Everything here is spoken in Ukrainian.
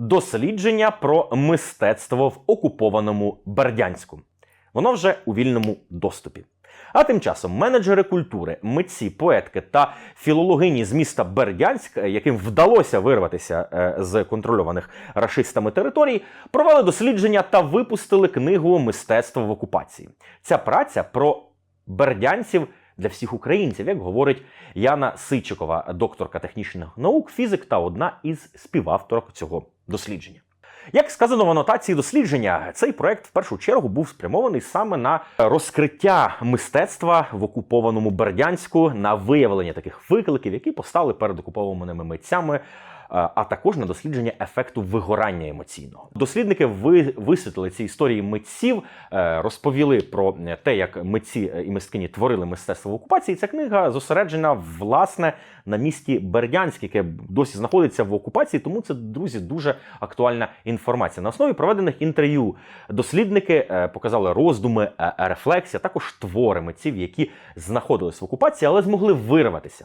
дослідження про мистецтво в окупованому Бердянську. Воно вже у вільному доступі. А тим часом менеджери культури, митці, поетки та філологині з міста Бердянськ, е, яким вдалося вирватися е, з контрольованих рашистами територій, провели дослідження та випустили книгу Мистецтво в окупації. Ця праця про бердянців для всіх українців, як говорить Яна Сичикова, докторка технічних наук, фізик та одна із співавторок цього дослідження. Як сказано в анотації дослідження, цей проект в першу чергу був спрямований саме на розкриття мистецтва в окупованому Бердянську, на виявлення таких викликів, які постали перед окупованими митцями. Е, А також на дослідження ефекту вигорання емоційного. Дослідники ви, висвітлили ці історії митців, е, розповіли про те, як митці е, і мисткині творили мистецтво в окупації. Ця книга зосереджена власне на місті Бердянськ, яке досі знаходиться в окупації. Тому це, друзі, дуже актуальна інформація. На основі проведених інтерв'ю дослідники показали роздуми, рефлексія, також твори митців, які знаходились в окупації, але змогли вирватися.